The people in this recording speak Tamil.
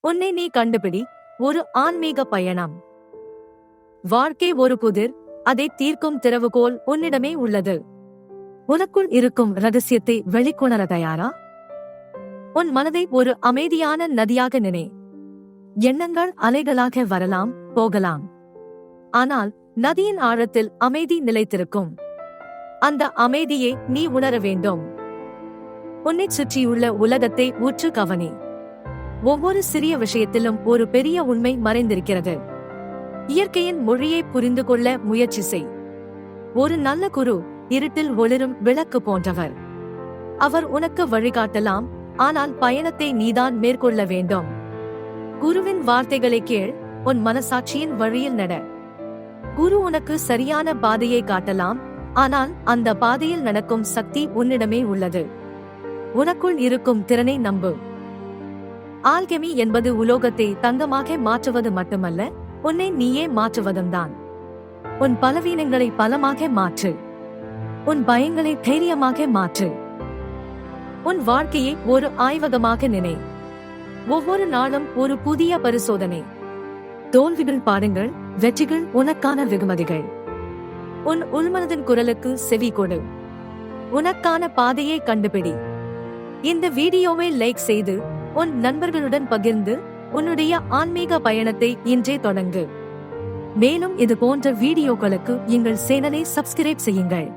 உன்னை நீ கண்டுபிடி. ஒரு ஆன்மீக பயணம். வாழ்க்கை ஒரு புதிர் அதை தீர்க்கும் திறவுகோல் உன்னிடமே உள்ளது. உனக்குள் இருக்கும் ரகசியத்தை வெளிக்கொணர தயாரா? உன் மனதை ஒரு அமைதியான நதியாக நினை. எண்ணங்கள் அலைகளாக வரலாம் போகலாம். ஆனால் நதியின் ஆழத்தில் அமைதி நிலைத்திருக்கும். அந்த அமைதியை நீ உணர வேண்டும். உன்னை சுற்றியுள்ள உலகத்தை உற்று கவனி. ஒவ்வொரு சிறிய விஷயத்திலும் ஒரு பெரிய உண்மை மறைந்திருக்கிறது. இயற்கையின் மொழியை புரிந்து கொள்ள முயற்சி செய். ஒரு நல்ல குரு இருட்டில் ஒளிரும் விளக்கு போன்றவர். அவர் உனக்கு வழிகாட்டலாம் ஆனால் பயணத்தை நீதான் மேற்கொள்ள வேண்டும். குருவின் வார்த்தைகளை கேள் உன் மனசாட்சியின் வழியில் நட. குரு உனக்கு சரியான பாதையை காட்டலாம் ஆனால் அந்த பாதையில் நடக்கும் சக்தி உன்னிடமே உள்ளது. உனக்குள் இருக்கும் திறனை நம்பு. ஆல்கெமி என்பது உலோகத்தை தங்கமாக மாற்றுவது மட்டுமல்ல உன்னை நீயே மாற்றுவதும்தான். உன் பலவீனங்களை பலமாக மாற்று. உன் பயங்களை தைரியமாக மாற்று. உன் வாழ்க்கையை ஒரு ஆய்வகமாக நினை. ஒவ்வொரு நாளும் ஒரு புதிய பரிசோதனை. தோல்விகள் பாருங்கள் வெற்றிகள் உனக்கான வெகுமதிகள். உன் உள்மனதின் குரலுக்கு செவி கொடு. உனக்கான பாதையை கண்டுபிடி. இந்த வீடியோவை லைக் செய்து உன் நண்பர்களுடன் பகிர்ந்து உன்னுடைய ஆன்மீக பயணத்தை இன்றே தொடங்கு. மேலும் இது போன்ற வீடியோக்களுக்கு எங்கள் சேனலை சப்ஸ்கிரைப் செய்யுங்கள்.